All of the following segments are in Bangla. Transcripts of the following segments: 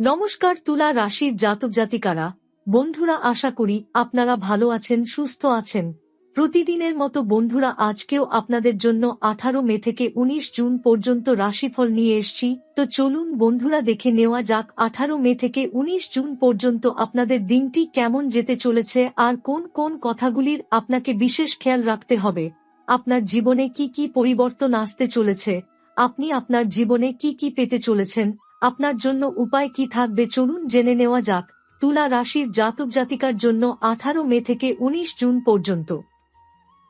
নমস্কার তুলা রাশির জাতক জাতিকারা। বন্ধুরা, আশা করি আপনারা ভালো আছেন, সুস্থ আছেন। প্রতিদিনের মতো বন্ধুরা, আজকেও আপনাদের জন্য আঠারো মে থেকে ১৯ জুন পর্যন্ত রাশিফল নিয়ে এসছি। তো চলুন বন্ধুরা, দেখে নেওয়া যাক আঠারো মে থেকে ১৯ জুন পর্যন্ত আপনাদের দিনটি কেমন যেতে চলেছে আর কোন কোন কথাগুলির আপনাকে বিশেষ খেয়াল রাখতে হবে। আপনার জীবনে কি কি পরিবর্তন আসতে চলেছে? আপনি আপনার জীবনে কি কি পেতে চলেছেন? আপনার জন্য উপায় কি থাকবে চলুন জেনে নেওয়া যাক। তুলা রাশির জাতক জাতিকার জন্য আঠারো মে থেকে ১৯ জুন পর্যন্ত।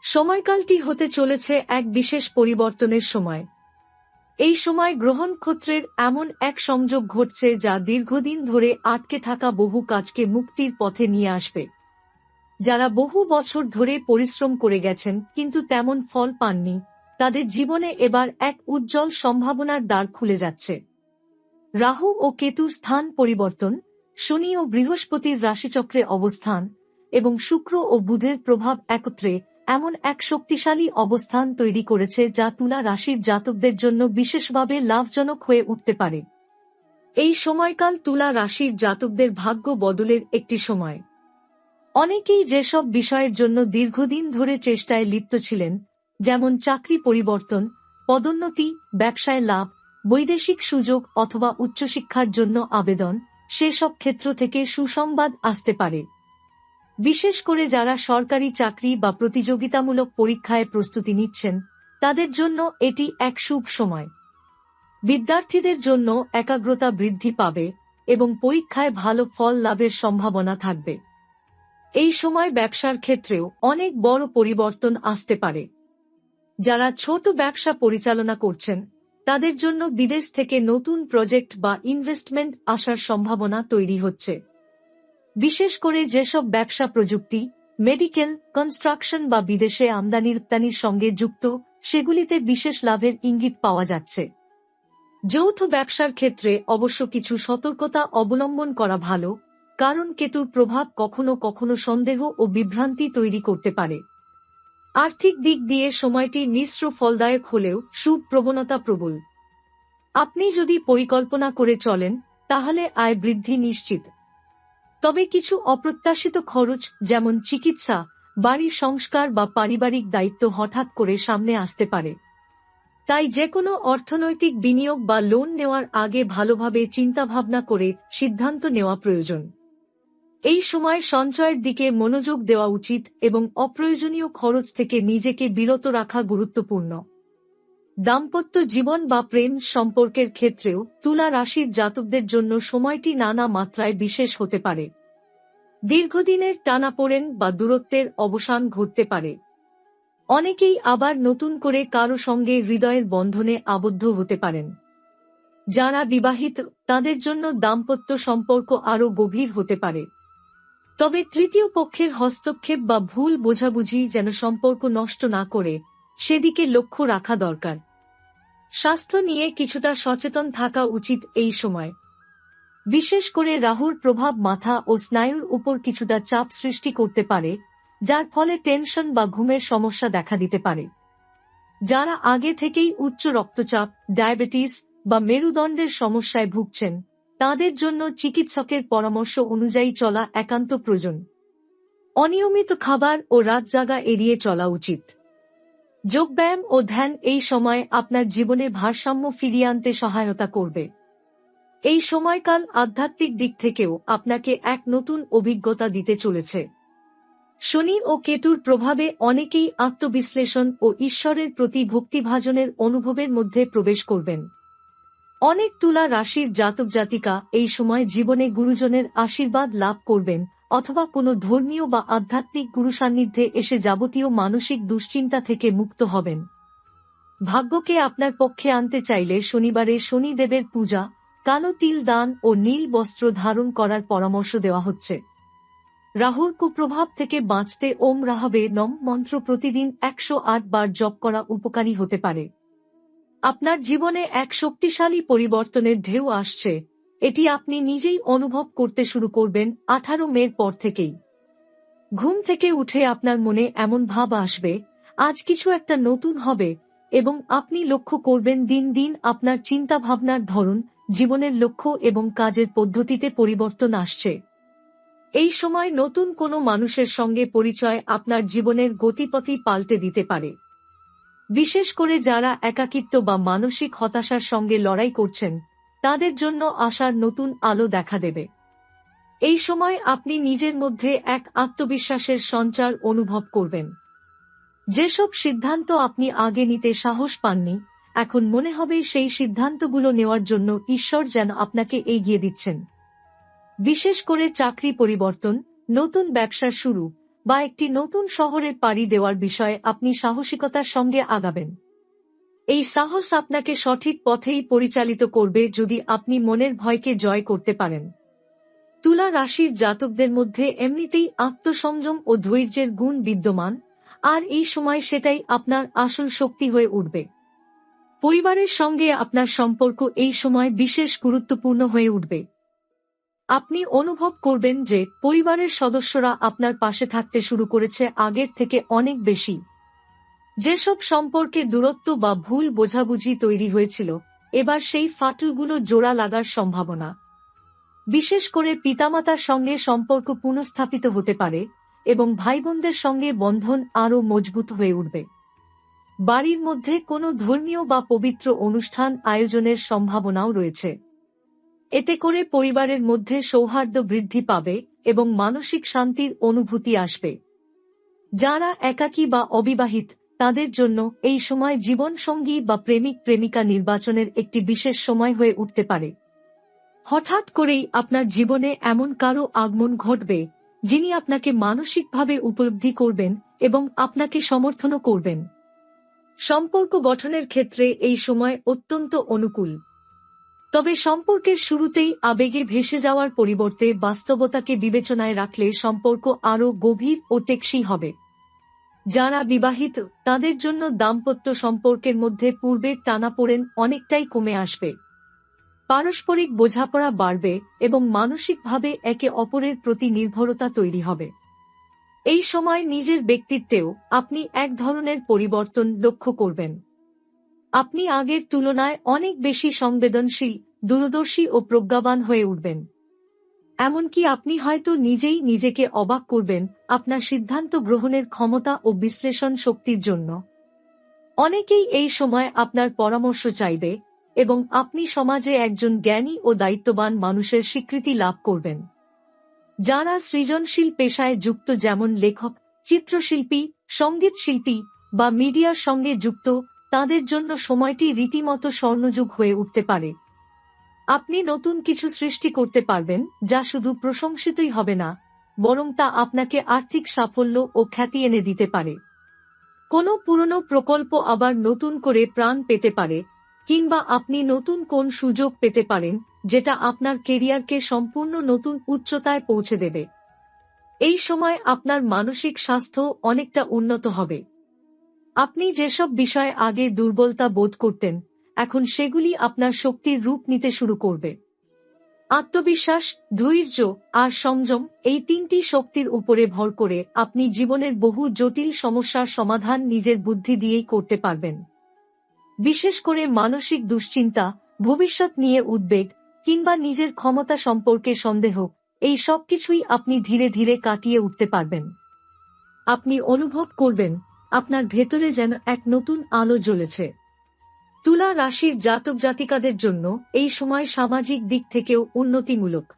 সময়কালটি হতে চলেছে এক বিশেষ পরিবর্তনের সময়। এই সময় গ্রহণ ক্ষত্রের এমন এক সংযোগ ঘটছে যা দীর্ঘদিন ধরে আটকে থাকা বহু কাজকে মুক্তির পথে নিয়ে আসবে। যারা বহু বছর ধরে পরিশ্রম করে গেছেন, কিন্তু তেমন ফল পাননি, তাদের জীবনে এবার এক উজ্জ্বল সম্ভাবনার দ্বার খুলে যাচ্ছে। রাহু ও কেতুর স্থান পরিবর্তন, শনি ও বৃহস্পতির রাশিচক্রে অবস্থান, এবং শুক্র ও বুধের প্রভাব একত্রে এমন এক শক্তিশালী অবস্থান তৈরি করেছে যা তুলা রাশির জাতকদের জন্য বিশেষভাবে লাভজনক হয়ে উঠতে পারে। এই সময়কাল তুলা রাশির জাতকদের ভাগ্য বদলের একটি সময়। অনেকেই যেসব বিষয়ের জন্য দীর্ঘদিন ধরে চেষ্টায় লিপ্ত ছিলেন, যেমন চাকরি পরিবর্তন, পদোন্নতি, ব্যবসায় লাভ বৈদেশিক সুযোগ অথবা উচ্চশিক্ষার জন্য আবেদন সেসব ক্ষেত্র থেকে সুসংবাদ আসতে পারে। বিশেষ করে যারা সরকারি চাকরি বা প্রতিযোগিতামূলক পরীক্ষায় প্রস্তুতি নিচ্ছেন, তাদের জন্য এটি এক শুভ সময়। বিদ্যার্থীদের জন্য একাগ্রতা বৃদ্ধি পাবে এবং পরীক্ষায় ভালো ফল লাভের সম্ভাবনা থাকবে। এই সময় ব্যবসার ক্ষেত্রেও অনেক বড় পরিবর্তন আসতে পারে। যারা ছোট ব্যবসা পরিচালনা করছেন তাদের জন্য বিদেশ থেকে নতুন প্রজেক্ট বা ইনভেস্টমেন্ট আসার সম্ভাবনা তৈরি হচ্ছে। বিশেষ করে যেসব ব্যবসা প্রযুক্তি মেডিকেল কনস্ট্রাকশন বা বিদেশে আমদানি রপ্তানির সঙ্গে যুক্ত, সেগুলিতে বিশেষ লাভের ইঙ্গিত পাওয়া যাচ্ছে। যৌথ ব্যবসার ক্ষেত্রে অবশ্য কিছু সতর্কতা অবলম্বন করা ভালো, কারণ কেতুর প্রভাব কখনো কখনো সন্দেহ ও বিভ্রান্তি তৈরি করতে পারে। আর্থিক দিক দিয়ে সময়টি মিশ্র ফলদায়ক হলেও সুপ প্রবণতা প্রবল। আপনি যদি পরিকল্পনা করে চলেন, তাহলে আয় বৃদ্ধি নিশ্চিত। তবে কিছু অপ্রত্যাশিত খরচ, যেমন চিকিৎসা বাড়ির সংস্কার বা পারিবারিক দায়িত্ব হঠাৎ করে সামনে আসতে পারে। তাই যে কোনো অর্থনৈতিক বিনিয়োগ বা লোন নেওয়ার আগে ভালোভাবে চিন্তাভাবনা করে সিদ্ধান্ত নেওয়া প্রয়োজন। এই সময় সঞ্চয়ের দিকে মনোযোগ দেওয়া উচিত এবং অপ্রয়োজনীয় খরচ থেকে নিজেকে বিরত রাখা গুরুত্বপূর্ণ। দাম্পত্য জীবন বা প্রেম সম্পর্কের ক্ষেত্রেও তুলা রাশির জাতকদের জন্য সময়টি নানা মাত্রায় বিশেষ হতে পারে। দীর্ঘদিনের টানাপোড়েন বা দূরত্বের অবসান ঘটতে পারে। অনেকেই আবার নতুন করে কারও সঙ্গে হৃদয়ের বন্ধনে আবদ্ধ হতে পারেন। যারা বিবাহিত, তাদের জন্য দাম্পত্য সম্পর্ক আরও গভীর হতে পারে। তবে তৃতীয় পক্ষের হস্তক্ষেপ বা ভুল বোঝাবুঝি যেন সম্পর্ক নষ্ট না করে, সেদিকে লক্ষ্য রাখা দরকার। স্বাস্থ্য নিয়ে কিছুটা সচেতন থাকা উচিত এই সময়। বিশেষ করে রাহুর প্রভাব মাথা ও স্নায়ুর উপর কিছুটা চাপ সৃষ্টি করতে পারে, যার ফলে টেনশন বা ঘুমের সমস্যা দেখা দিতে পারে। যারা আগে থেকেই উচ্চ রক্তচাপ, ডায়াবেটিস বা মেরুদণ্ডের সমস্যায় ভুগছেন তাদের জন্য চিকিৎসকের পরামর্শ অনুযায়ী চলা একান্ত প্রয়োজন। অনিয়মিত খাবার ও রাত জাগা এড়িয়ে চলা উচিত। যোগব্যায়াম ও ধ্যান এই সময় আপনার জীবনে ভারসাম্য ফিরিয়ে আনতে সহায়তা করবে। এই সময়কাল আধ্যাত্মিক দিক থেকেও আপনাকে এক নতুন অভিজ্ঞতা দিতে চলেছে। শনি ও কেতুর প্রভাবে অনেকেই আত্মবিশ্লেষণ ও ঈশ্বরের প্রতি ভক্তিভাজনের অনুভবের মধ্যে প্রবেশ করবেন। অনেক তুলা রাশির জাতক জাতিকা এই সময় জীবনে গুরুজনের আশীর্বাদ লাভ করবেন, অথবা কোনো ধর্মীয় বা আধ্যাত্মিক গুরু সান্নিধ্যে এসে যাবতীয় মানসিক দুশ্চিন্তা থেকে মুক্ত হবেন। ভাগ্যকে আপনার পক্ষে আনতে চাইলে শনিবারে শনিদেবের পূজা, কালো তিল দান ও নীল বস্ত্র ধারণ করার পরামর্শ দেওয়া হচ্ছে। রাহুর কুপ্রভাব থেকে বাঁচতে ওম রাহাবে নম মন্ত্র প্রতিদিন একশো আট বার জপ করা উপকারী হতে পারে। আপনার জীবনে এক শক্তিশালী পরিবর্তনের ঢেউ আসছে। এটি আপনি নিজেই অনুভব করতে শুরু করবেন আঠারো মের পর থেকেই। ঘুম থেকে উঠে আপনার মনে এমন ভাব আসবে, আজ কিছু একটা নতুন হবে এবং আপনি লক্ষ্য করবেন দিন দিন আপনার চিন্তা ভাবনার ধরন, জীবনের লক্ষ্য এবং কাজের পদ্ধতিতে পরিবর্তন আসছে। এই সময় নতুন কোনো মানুষের সঙ্গে পরিচয় আপনার জীবনের গতিপথই পাল্টে দিতে পারে। বিশেষ করে যারা একাকিত্ব বা মানসিক হতাশার সঙ্গে লড়াই করছেন, তাদের জন্য আসার নতুন আলো দেখা দেবে। এই সময় আপনি নিজের মধ্যে এক আত্মবিশ্বাসের সঞ্চার অনুভব করবেন। যেসব সিদ্ধান্ত আপনি আগে নিতে সাহস পাননি, এখন মনে হবে সেই সিদ্ধান্তগুলো নেওয়ার জন্য ঈশ্বর যেন আপনাকে এগিয়ে দিচ্ছেন। বিশেষ করে চাকরি পরিবর্তন, নতুন ব্যবসা শুরু বা একটি নতুন শহরে পাড়ি দেওয়ার বিষয়ে আপনি সাহসিকতার সঙ্গে আগাবেন। এই সাহস আপনাকে সঠিক পথেই পরিচালিত করবে যদি আপনি মনের ভয়কে জয় করতে পারেন। তুলা রাশির জাতকদের মধ্যে এমনিতেই আত্মসংযম ও ধৈর্যের গুণ বিদ্যমান, আর এই সময় সেটাই আপনার আসল শক্তি হয়ে উঠবে। পরিবারের সঙ্গে আপনার সম্পর্ক এই সময় বিশেষ গুরুত্বপূর্ণ হয়ে উঠবে। আপনি অনুভব করবেন যে পরিবারের সদস্যরা আপনার পাশে থাকতে শুরু করেছে আগের থেকে অনেক বেশি। যেসব সম্পর্কে দূরত্ব বা ভুল বোঝাবুঝি তৈরি হয়েছিল, এবার সেই ফাটলগুলো জোড়া লাগার সম্ভাবনা। বিশেষ করে পিতামাতার সঙ্গে সম্পর্ক পুনঃস্থাপিত হতে পারে এবং ভাই বোনদের সঙ্গে বন্ধন আরও মজবুত হয়ে উঠবে। বাড়ির মধ্যে কোনো ধর্মীয় বা পবিত্র অনুষ্ঠান আয়োজনের সম্ভাবনাও রয়েছে। এতে করে পরিবারের মধ্যে সৌহার্দ্য বৃদ্ধি পাবে এবং মানসিক শান্তির অনুভূতি আসবে। যারা একাকী বা অবিবাহিত, তাদের জন্য এই সময় জীবনসঙ্গী বা প্রেমিক প্রেমিকা নির্বাচনের একটি বিশেষ সময় হয়ে উঠতে পারে। হঠাৎ করেই আপনার জীবনে এমন কারও আগমন ঘটবে, যিনি আপনাকে মানসিকভাবে উপলব্ধি করবেন এবং আপনাকে সমর্থনও করবেন। সম্পর্ক গঠনের ক্ষেত্রে এই সময় অত্যন্ত অনুকূল। তবে সম্পর্কের শুরুতেই আবেগে ভেসে যাওয়ার পরিবর্তে বাস্তবতাকে বিবেচনায় রাখলে সম্পর্ক আরও গভীর ও টেকসই হবে। যারা বিবাহিত, তাদের জন্য দাম্পত্য সম্পর্কের মধ্যে পূর্বের টানাপোড়েন অনেকটাই কমে আসবে। পারস্পরিক বোঝাপড়া বাড়বে এবং মানসিকভাবে একে অপরের প্রতি নির্ভরতা তৈরি হবে। এই সময় নিজের ব্যক্তিত্বেও আপনি এক ধরনের পরিবর্তন লক্ষ্য করবেন। আপনি আগের তুলনায় অনেক বেশি সংবেদনশীল, দূরদর্শী ও প্রজ্ঞাবান হয়ে উঠবেন। এমনকি আপনি হয়তো নিজেই নিজেকে অবাক করবেন আপনার সিদ্ধান্ত গ্রহণের ক্ষমতা ও বিশ্লেষণ শক্তির জন্য। অনেকেই এই সময় আপনার পরামর্শ চাইবে এবং আপনি সমাজে একজন জ্ঞানী ও দায়িত্ববান মানুষের স্বীকৃতি লাভ করবেন। যারা সৃজনশীল পেশায় যুক্ত যেমন লেখক, চিত্রশিল্পী, সংগীত শিল্পী বা মিডিয়ার সঙ্গে যুক্ত তাদের জন্য সময়টি রীতিমতো স্বর্ণযুগ হয়ে উঠতে পারে। আপনি নতুন কিছু সৃষ্টি করতে পারবেন, যা শুধু প্রশংসিতই হবে না, বরং তা আপনাকে আর্থিক সাফল্য ও খ্যাতি এনে দিতে পারে। কোনো পুরনো প্রকল্প আবার নতুন করে প্রাণ পেতে পারে, কিংবা আপনি নতুন কোন সুযোগ পেতে পারেন, যেটা আপনার কেরিয়ারকে সম্পূর্ণ নতুন উচ্চতায় পৌঁছে দেবে। এই সময় আপনার মানসিক স্বাস্থ্য অনেকটা উন্নত হবে। আপনি যেসব বিষয়ে আগে দুর্বলতা বোধ করতেন, এখন সেগুলি আপনার শক্তির রূপ নিতে শুরু করবে। আত্মবিশ্বাস, ধৈর্য আর সংযম এই তিনটি শক্তির উপরে ভর করে আপনি জীবনের বহু জটিল সমস্যার সমাধান নিজের বুদ্ধি দিয়েই করতে পারবেন। বিশেষ করে মানসিক দুশ্চিন্তা, ভবিষ্যৎ নিয়ে উদ্বেগ কিংবা নিজের ক্ষমতা সম্পর্কে সন্দেহ, এই সব কিছুই আপনি ধীরে ধীরে কাটিয়ে উঠতে পারবেন। আপনি অনুভব করবেন আপনার ভেতরে যেন এক নতুন আলো জ্বলেছে। তুলা রাশির জাতক জাতিকাদের জন্য এই সময় সামাজিক দিক থেকেও উন্নতিমূলক।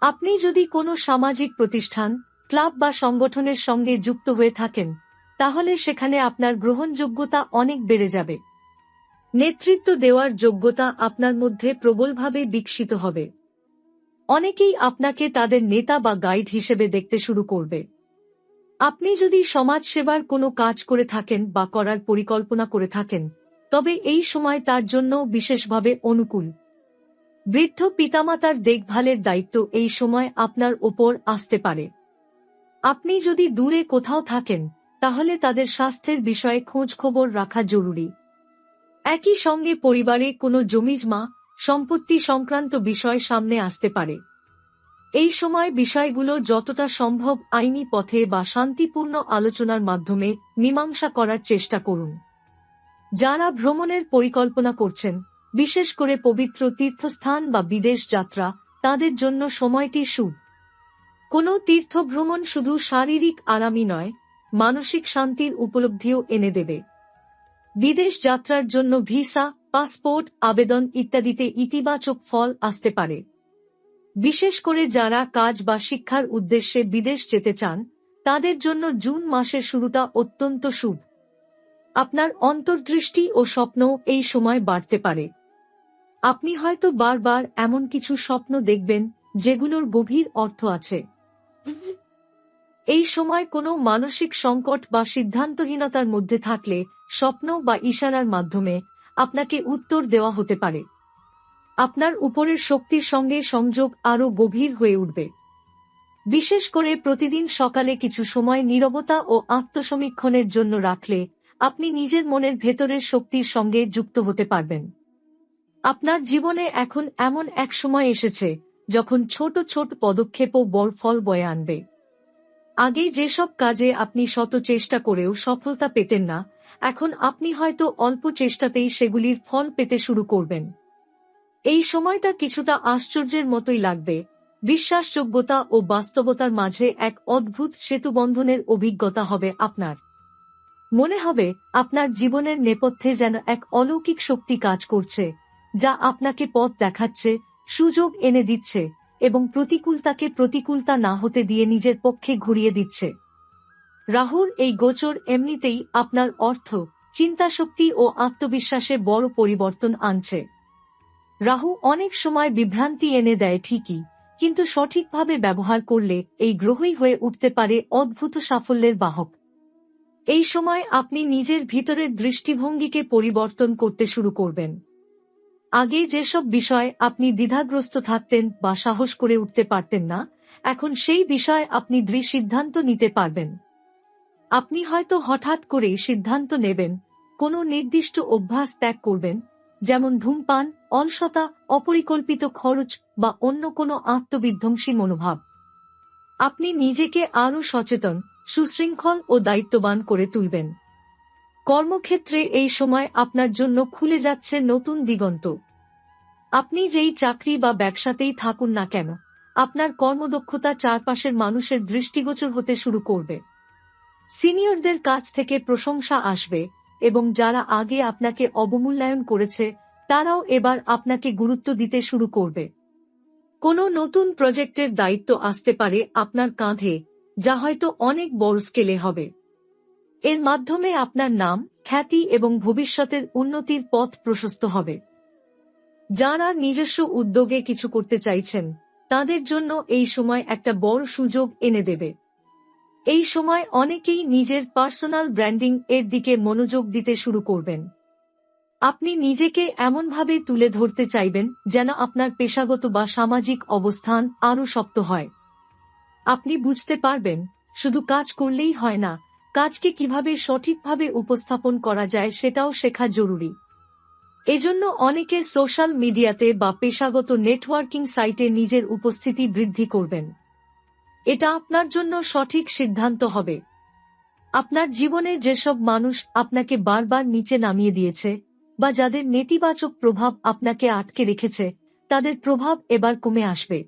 আপনি যদি কোনো সামাজিক প্রতিষ্ঠান, ক্লাব বা সংগঠনের সঙ্গে যুক্ত হয়ে থাকেন, তাহলে সেখানে আপনার গ্রহণযোগ্যতা অনেক বেড়ে যাবে। নেতৃত্ব দেওয়ার যোগ্যতা আপনার মধ্যে প্রবলভাবে বিকশিত হবে। অনেকেই আপনাকে তাদের নেতা বা গাইড হিসেবে দেখতে শুরু করবে। আপনি যদি সমাজ সেবার কোনো কাজ করে থাকেন বা করার পরিকল্পনা করে থাকেন, তবে এই সময় তার জন্য বিশেষভাবে অনুকূল। বৃদ্ধ পিতামাতার দেখভালের দায়িত্ব এই সময় আপনার ওপর আসতে পারে। আপনি যদি দূরে কোথাও থাকেন, তাহলে তাদের স্বাস্থ্যের বিষয়ে খোঁজ খবর রাখা জরুরি। একই সঙ্গে পরিবারে কোনো জমিজমা, সম্পত্তি সংক্রান্ত বিষয় সামনে আসতে পারে। এই সময় বিষয়গুলো যতটা সম্ভব আইনি পথে বা শান্তিপূর্ণ আলোচনার মাধ্যমে মীমাংসা করার চেষ্টা করুন। যারা ভ্রমণের পরিকল্পনা করছেন, বিশেষ করে পবিত্র তীর্থস্থান বা বিদেশ যাত্রা, তাদের জন্য সময়টি শুভ কোনো তীর্থ ভ্রমণ শুধু শারীরিক আরামই নয়, মানসিক শান্তির উপলব্ধিও এনে দেবে। বিদেশ যাত্রার জন্য ভিসা, পাসপোর্ট, আবেদন ইত্যাদিতে ইতিবাচক ফল আসতে পারে। বিশেষ করে যারা কাজ বা শিক্ষার উদ্দেশ্যে বিদেশ যেতে চান, তাদের জন্য জুন মাসের শুরুটা অত্যন্ত শুভ। আপনার অন্তর্দৃষ্টি ও স্বপ্ন এই সময় বাড়তে পারে। আপনি হয়তো বারবার এমন কিছু স্বপ্ন দেখবেন, যেগুলোর গভীর অর্থ আছে। এই সময় কোনো মানসিক সংকট বা সিদ্ধান্তহীনতার মধ্যে থাকলে স্বপ্ন বা ইশারার মাধ্যমে আপনাকে উত্তর দেওয়া হতে পারে। আপনার উপরের শক্তির সঙ্গে সংযোগ আরও গভীর হয়ে উঠবে। বিশেষ করে প্রতিদিন সকালে কিছু সময় নীরবতা ও আত্মসমীক্ষণের জন্য রাখলে আপনি নিজের মনের ভেতরের শক্তির সঙ্গে যুক্ত হতে পারবেন। আপনার জীবনে এখন এমন এক সময় এসেছে যখন ছোট ছোট পদক্ষেপও বড় ফল বয়ে আনবে। আগে যেসব কাজে আপনি শত চেষ্টা করেও সফলতা পেতেন না, এখন আপনি হয়তো অল্প চেষ্টাতেই সেগুলির ফল পেতে শুরু করবেন। এই সময়টা কিছুটা আশ্চর্যের মতোই লাগবে। বিশ্বাসযোগ্যতা ও বাস্তবতার মাঝে এক অদ্ভুত সেতুবন্ধনের অভিজ্ঞতা হবে আপনার। মনে হবে, আপনার জীবনের নেপথ্যে যেন এক অলৌকিক শক্তি কাজ করছে, যা আপনাকে পথ দেখাচ্ছে, সুযোগ এনে দিচ্ছে, এবং প্রতিকূলতাকে প্রতিকূলতা না হতে দিয়ে নিজের পক্ষে ঘুরিয়ে দিচ্ছে। রাহুর এই গোচর এমনিতেই আপনার অর্থ, চিন্তাশক্তি ও আত্মবিশ্বাসে বড় পরিবর্তন আনছে। রাহু অনেক সময় বিভ্রান্তি এনে দেয় ঠিকই, কিন্তু সঠিকভাবে ব্যবহার করলে এই গ্রহই হয়ে উঠতে পারে অদ্ভুত সাফল্যের বাহক। এই সময় আপনি নিজের ভিতরের দৃষ্টিভঙ্গিকে পরিবর্তন করতে শুরু করবেন। আগে যেসব বিষয় আপনি দ্বিধাগ্রস্ত থাকতেন বা সাহস করে উঠতে পারতেন না, এখন সেই বিষয়ে আপনি দৃঢ় সিদ্ধান্ত নিতে পারবেন। আপনি হয়তো হঠাৎ করেই সিদ্ধান্ত নেবেন, কোনো নির্দিষ্ট অভ্যাস ত্যাগ করবেন যেমন ধূমপান, অলসতা, অপরিকল্পিত খরচ বা অন্য কোনো আত্মবিধ্বংসী মনোভাব। আপনি নিজেকে আরও সচেতন, সুশৃঙ্খল ও দায়িত্ববান করে তুলবেন। কর্মক্ষেত্রে এই সময় আপনার জন্য খুলে যাচ্ছে নতুন দিগন্ত। আপনি যেই চাকরি বা ব্যবসাতেই থাকুন না কেন, আপনার কর্মদক্ষতা চারপাশের মানুষের দৃষ্টিগোচর হতে শুরু করবে। সিনিয়রদের কাছ থেকে প্রশংসা আসবে এবং যারা আগে আপনাকে অবমূল্যায়ন করেছে, তারাও এবার আপনাকে গুরুত্ব দিতে শুরু করবে। কোনো নতুন প্রজেক্টের দায়িত্ব আসতে পারে আপনার কাঁধে, যা হয়তো অনেক বড় স্কেলে হবে। এর মাধ্যমে আপনার নাম, খ্যাতি এবং ভবিষ্যতের উন্নতির পথ প্রশস্ত হবে। যারা নিজস্ব উদ্যোগে কিছু করতে চাইছেন, তাদের জন্য এই সময় একটা বড় সুযোগ এনে দেবে। এই সময় অনেকেই নিজের পার্সোনাল ব্র্যান্ডিং এর দিকে মনোযোগ দিতে শুরু করবেন। আপনি নিজেকে এমনভাবে তুলে ধরতে চাইবেন যেন আপনার পেশাগত বা সামাজিক অবস্থান আরও শক্ত হয়। আপনি বুঝতে পারবেন, শুধু কাজ করলেই হয় না, কাজকে কীভাবে সঠিকভাবে উপস্থাপন করা যায় সেটাও শেখা জরুরি। এজন্য অনেকে সোশ্যাল মিডিয়াতে বা পেশাগত নেটওয়ার্কিং সাইটে নিজের উপস্থিতি বৃদ্ধি করবেন। এটা আপনার জন্য সঠিক সিদ্ধান্ত হবে। আপনার জীবনে যেসব মানুষ আপনাকে বারবার নিচে নামিয়ে দিয়েছে বা যাদের নেতিবাচক প্রভাব আপনাকে আটকে রেখেছে, তাদের প্রভাব এবার কমে আসবে।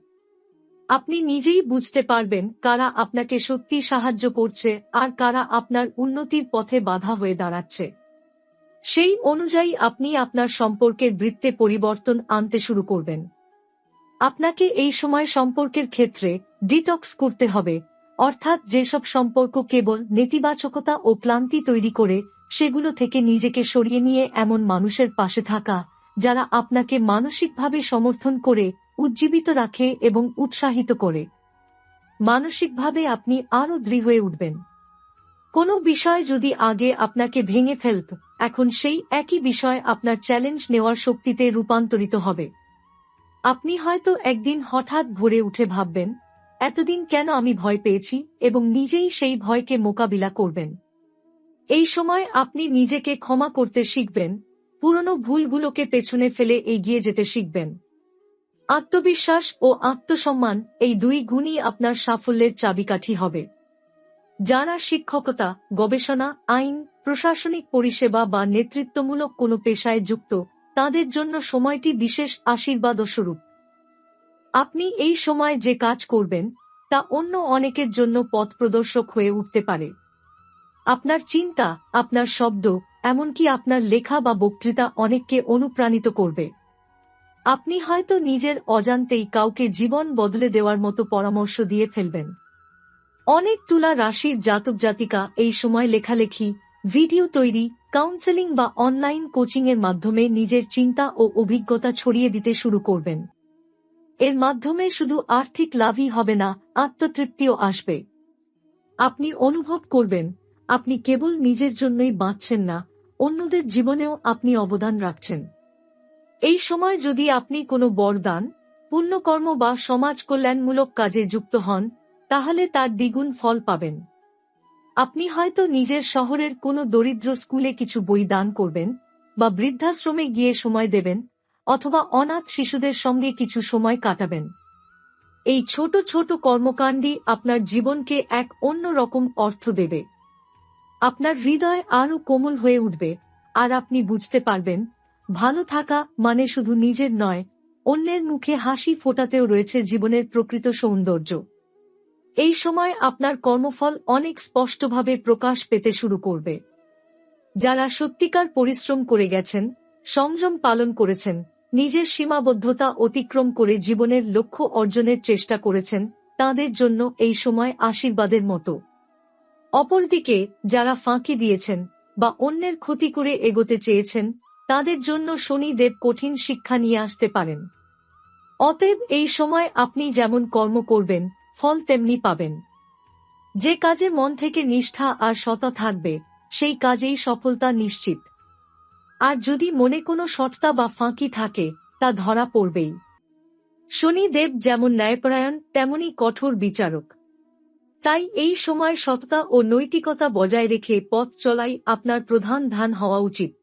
আপনি নিজেই বুঝতে পারবেন কারা আপনাকে সত্যি সাহায্য করছে আর কারা আপনার উন্নতির পথে বাধা হয়ে দাঁড়াচ্ছে। সেই অনুযায়ী আপনি আপনার সম্পর্কের বৃত্তে পরিবর্তন আনতে শুরু করবেন। আপনাকে এই সময় সম্পর্কের ক্ষেত্রে ডিটক্স করতে হবে। অর্থাৎ যেসব সম্পর্ক কেবল নেতিবাচকতা ও ক্লান্তি তৈরি করে, সেগুলো থেকে নিজেকে সরিয়ে নিয়ে এমন মানুষের পাশে থাকা, যারা আপনাকে মানসিকভাবে সমর্থন করে, উজ্জীবিত রাখে এবং উৎসাহিত করে। মানসিকভাবে আপনি আরও দৃঢ় হয়ে উঠবেন। কোনো বিষয় যদি আগে আপনাকে ভেঙে ফেলত, এখন সেই একই বিষয় আপনার চ্যালেঞ্জ নেওয়ার শক্তিতে রূপান্তরিত হবে। আপনি হয়তো একদিন হঠাৎ ভরে উঠে ভাববেন, এতদিন কেন আমি ভয় পেয়েছি এবং নিজেই সেই ভয়কে মোকাবিলা করবেন? এই সময় আপনি নিজেকে ক্ষমা করতে শিখবেন, পুরনো ভুলগুলোকে পেছনে ফেলে এগিয়ে যেতে শিখবেন। আত্মবিশ্বাস ও আত্মসম্মান এই দুই গুণই আপনার সাফল্যের চাবিকাঠি হবে। যারা শিক্ষকতা, গবেষণা, আইন, প্রশাসনিক পরিষেবা বা নেতৃত্বমূলক কোনো পেশায় যুক্ত তাদের জন্য সময়টি বিশেষ আশীর্বাদ স্বরূপ আপনি এই সময় যে কাজ করবেন, তা অন্য অনেকের জন্য পথ প্রদর্শক হয়ে উঠতে পারে। আপনার চিন্তা, আপনার শব্দ, এমনকি আপনার লেখা বা বক্তৃতা অনেককে অনুপ্রাণিত করবে। আপনি হয়তো নিজের অজান্তেই কাউকে জীবন বদলে দেওয়ার মতো পরামর্শ দিয়ে ফেলবেন। অনেক তুলা রাশির জাতক জাতিকা এই সময় লেখালেখি, ভিডিও তৈরি কাউন্সেলিং বা অনলাইন কোচিংয়ের মাধ্যমে নিজের চিন্তা ও অভিজ্ঞতা ছড়িয়ে দিতে শুরু করবেন। এর মাধ্যমে শুধু আর্থিক লাভই হবে না, আত্মতৃপ্তিও আসবে। আপনি অনুভব করবেন, আপনি কেবল নিজের জন্যই বাঁচছেন না, অন্যদের জীবনেও আপনি অবদান রাখছেন। এই সময় যদি আপনি কোনো বরদান, পুণ্যকর্ম বা সমাজ কল্যাণমূলক কাজে যুক্ত হন, তাহলে তার দ্বিগুণ ফল পাবেন। আপনি হয়তো নিজের শহরের কোনো দরিদ্র স্কুলে কিছু বই দান করবেন, বা বৃদ্ধাশ্রমে গিয়ে সময় দেবেন, অথবা অনাথ শিশুদের সঙ্গে কিছু সময় কাটাবেন। এই ছোট ছোট কর্মকাণ্ডই আপনার জীবনকে এক অন্য রকম অর্থ দেবে। আপনার হৃদয় আরও কোমল হয়ে উঠবে, আর আপনি বুঝতে পারবেন, ভালো থাকা মানে শুধু নিজের নয়, অন্যের মুখে হাসি ফোটাতেও রয়েছে জীবনের প্রকৃত সৌন্দর্য। এই সময় আপনার কর্মফল অনেক স্পষ্টভাবে প্রকাশ পেতে শুরু করবে। যারা সত্যিকার পরিশ্রম করে গেছেন, সংযম পালন করেছেন, নিজের সীমাবদ্ধতা অতিক্রম করে জীবনের লক্ষ্য অর্জনের চেষ্টা করেছেন, তাদের জন্য এই সময় আশীর্বাদের মতো। অপরদিকে, যারা ফাঁকি দিয়েছেন বা অন্যের ক্ষতি করে এগোতে চেয়েছেন, তাদের জন্য শনিদেব কঠিন শিক্ষা নিয়ে আসতে পারেন। অতএব এই সময় আপনি যেমন কর্ম করবেন ফল তেমনি পাবেন। যে কাজে মন থেকে নিষ্ঠা আর সতা থাকবে, সেই কাজেই সফলতা নিশ্চিত। আর যদি মনে কোনো সটতা বা ফাঁকি থাকে, তা ধরা পড়বেই। শনিদেব যেমন ন্যায়পরায়ণ, তেমনি কঠোর বিচারক। তাই এই সময় সততা ও নৈতিকতা বজায় রেখে পথ চলাই আপনার প্রধান ধান হওয়া উচিত।